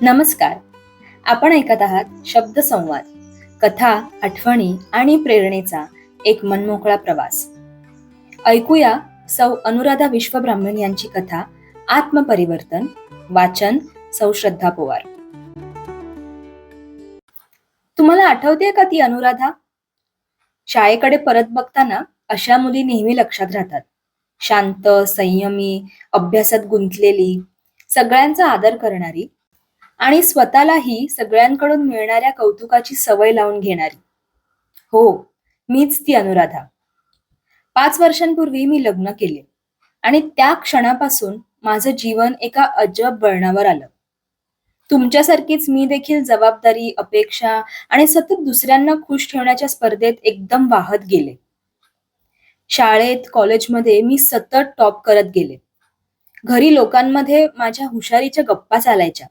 नमस्कार. आपण ऐकत आहात शब्द संवाद कथा आठवणी आणि प्रेरणेचा एक मनमोकळा प्रवास. ऐकूया सौ अनुराधा विश्वब्राह्मण यांची कथा आत्मपरिवर्तन वाचन सौ श्रद्धा पोवार. तुम्हाला आठवते का ती अनुराधा? शाळेकडे परत बघताना अशा मुली नेहमी लक्षात राहतात. शांत संयमी अभ्यासात गुंतलेली सगळ्यांचा आदर करणारी आणि स्वतःलाही सगळ्यांकडून मिळणाऱ्या कौतुकाची सवय लावून घेणारी. हो मीच ती अनुराधा. पाच वर्षांपूर्वी मी लग्न केले आणि त्या क्षणापासून माझं जीवन एका अजब वळणावर आलं. तुमच्यासारखीच मी देखील जबाबदारी अपेक्षा आणि सतत दुसऱ्यांना खुश ठेवण्याच्या स्पर्धेत एकदम वाहत गेले. शाळेत कॉलेजमध्ये मी सतत टॉप करत गेले. घरी लोकांमध्ये माझ्या हुशारीच्या गप्पा चालायच्या.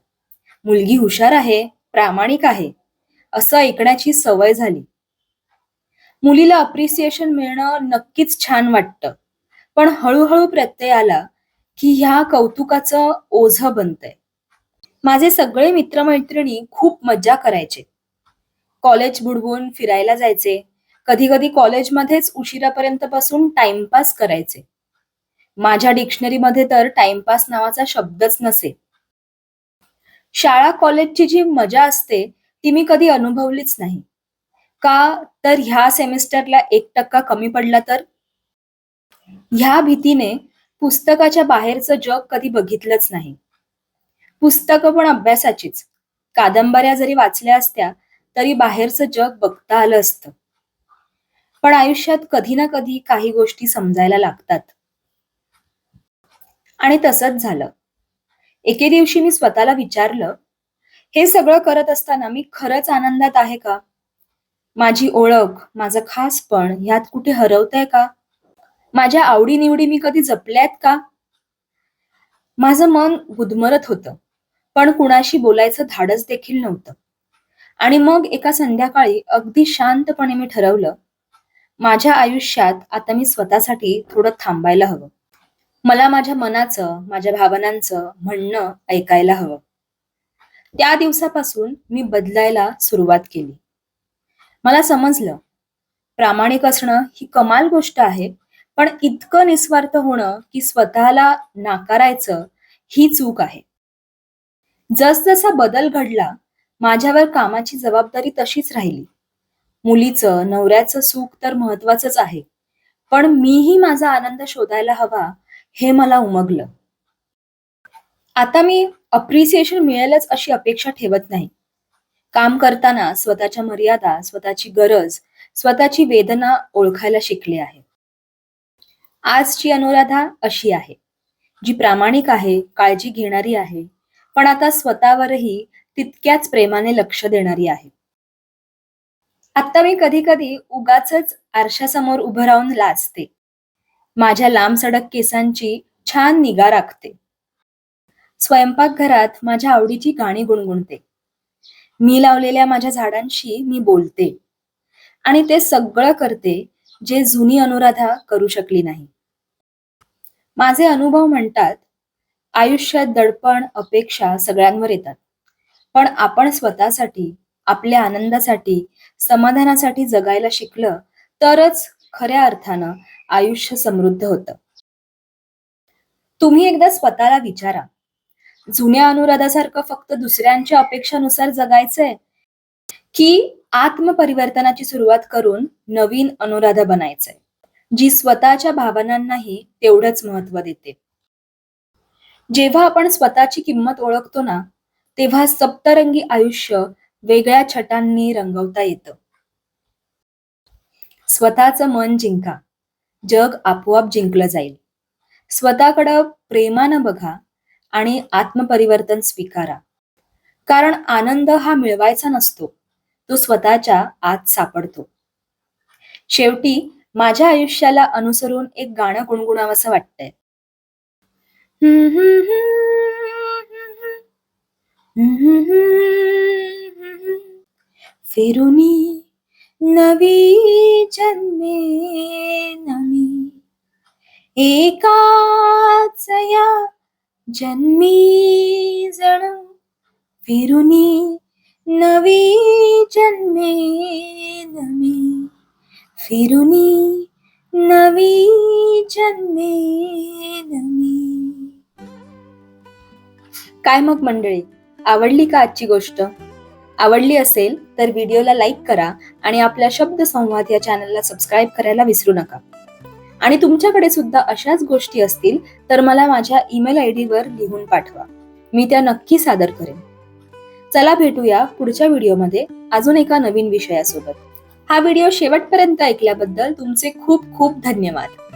मुलगी हुशार आहे प्रामाणिक आहे असं ऐकण्याची सवय झाली. मुलीला अप्रिसिएशन मिळणं नक्कीच छान वाटतं पण हळूहळू प्रत्यय आला की ह्या कौतुकाचं ओझ बनतंय. माझे सगळे मित्रमैत्रिणी खूप मज्जा करायचे. कॉलेज बुडवून फिरायला जायचे कधी कधी कॉलेजमध्येच उशिरापर्यंत बसून टाइमपास करायचे. माझ्या डिक्शनरीमध्ये तर टाइमपास नावाचा शब्दच नसे. शाळा कॉलेजची जी मजा असते ती मी कधी अनुभवलीच नाही. का तर ह्या सेमिस्टरला एक टक्का कमी पडला तर? ह्या भीतीने पुस्तकाच्या बाहेरचं जग कधी बघितलंच नाही. पुस्तकं पण अभ्यासाचीच. कादंबऱ्या जरी वाचल्या असत्या तरी बाहेरचं जग बघता आलं असतं. पण आयुष्यात कधी ना कधी काही गोष्टी समजायला लागतात. आणि तसंच झालं. एके दिवशी मी स्वतःला विचारलं हे सगळं करत असताना मी खरंच आनंदात आहे का? माझी ओळख माझं खासपण ह्यात कुठे हरवतंय का? माझ्या आवडीनिवडी मी कधी जपल्यात का? माझं मन गुदमरत होतं पण कुणाशी बोलायचं धाडस देखील नव्हतं. आणि मग एका संध्याकाळी अगदी शांतपणे मी ठरवलं माझ्या आयुष्यात आता मी स्वतःसाठी थोडं थांबायला हवं. मला माझ्या मनाचं माझ्या भावनांचं म्हणणं ऐकायला हवं. त्या दिवसापासून मी बदलायला सुरुवात केली. मला समजलं प्रामाणिक असणं ही कमाल गोष्ट आहे पण इतकं निस्वार्थ होणं की स्वतःला नाकारायचं ही चूक आहे. जसजसा बदल घडला माझ्यावर कामाची जबाबदारी तशीच राहिली. मुलीचं नवऱ्याचं सुख तर महत्वाचंच आहे पण मीही माझा आनंद शोधायला हवा हे मला उमगलं. आता मी अप्रिसिएशन मिळेलच अशी अपेक्षा ठेवत नाही. काम करताना स्वतःच्या मर्यादा स्वतःची गरज स्वतःची वेदना ओळखायला शिकले आहे. आजची अनुराधा अशी आहे. जी प्रामाणिक आहे काळजी घेणारी आहे पण आता स्वतःवरही तितक्याच प्रेमाने लक्ष देणारी आहे. आता मी कधी कधी उगाच आरशासमोर उभं राहून लाजते. माझ्या लांब सडक केसांची छान निगा राखते. स्वयंपाकघरात माझ्या आवडीची गाणी गुणगुणते. मी लावलेल्या माझ्या झाडांशी मी बोलते. आणि ते सगळं करते जे जुनी अनुराधा करू शकली नाही. माझे अनुभव म्हणतात आयुष्यात दडपण अपेक्षा सगळ्यांवर येतात. पण आपण स्वतःसाठी आपल्या आनंदासाठी समाधानासाठी जगायला शिकलं तरच खऱ्या अर्थानं आयुष्य समृद्ध होतं. तुम्ही एकदा स्वतःला विचारा जुन्या अनुराधासारखं फक्त दुसऱ्यांच्या अपेक्षानुसार जगायचंय की आत्मपरिवर्तनाची सुरुवात करून नवीन अनुराधा बनायचंय जी स्वतःच्या भावनांनाही तेवढंच महत्त्व देते. जेव्हा आपण स्वतःची किंमत ओळखतो ना तेव्हा सप्तरंगी आयुष्य वेगळ्या छटांनी रंगवता येतं. स्वतःचं मन जिंका. जग आपोआप जिंकलं जाईल. स्वतःकडं प्रेमानं बघा आणि आत्मपरिवर्तन स्वीकारा. कारण आनंद हा मिळवायचा नसतो तो स्वतःच्या आत सापडतो. शेवटी माझ्या आयुष्याला अनुसरून एक गाणं गुणगुणावंसं वाटतंय. फिरुनी नवी जन्मे नमी. एकाच या जन्मी जण. फिरुनी नवी जन्मे नमी. फिरुनी नवी जन्मे नमी. काय मग मंडळी? आवडली का आजची गोष्ट? आवडली असेल तर व्हिडिओला लाईक करा आणि आपल्या शब्द संवाद या चॅनलला सबस्क्राईब करायला विसरू नका. आणि तुमच्याकडे सुद्धा अशाच गोष्टी असतील तर मला माझ्या ईमेल आय वर लिहून पाठवा. मी त्या नक्की सादर करेन. चला भेटूया पुढच्या व्हिडिओमध्ये. अजून एका नवीन विषयासोबत. हा व्हिडिओ शेवटपर्यंत ऐकल्याबद्दल तुमचे खूप खूप धन्यवाद.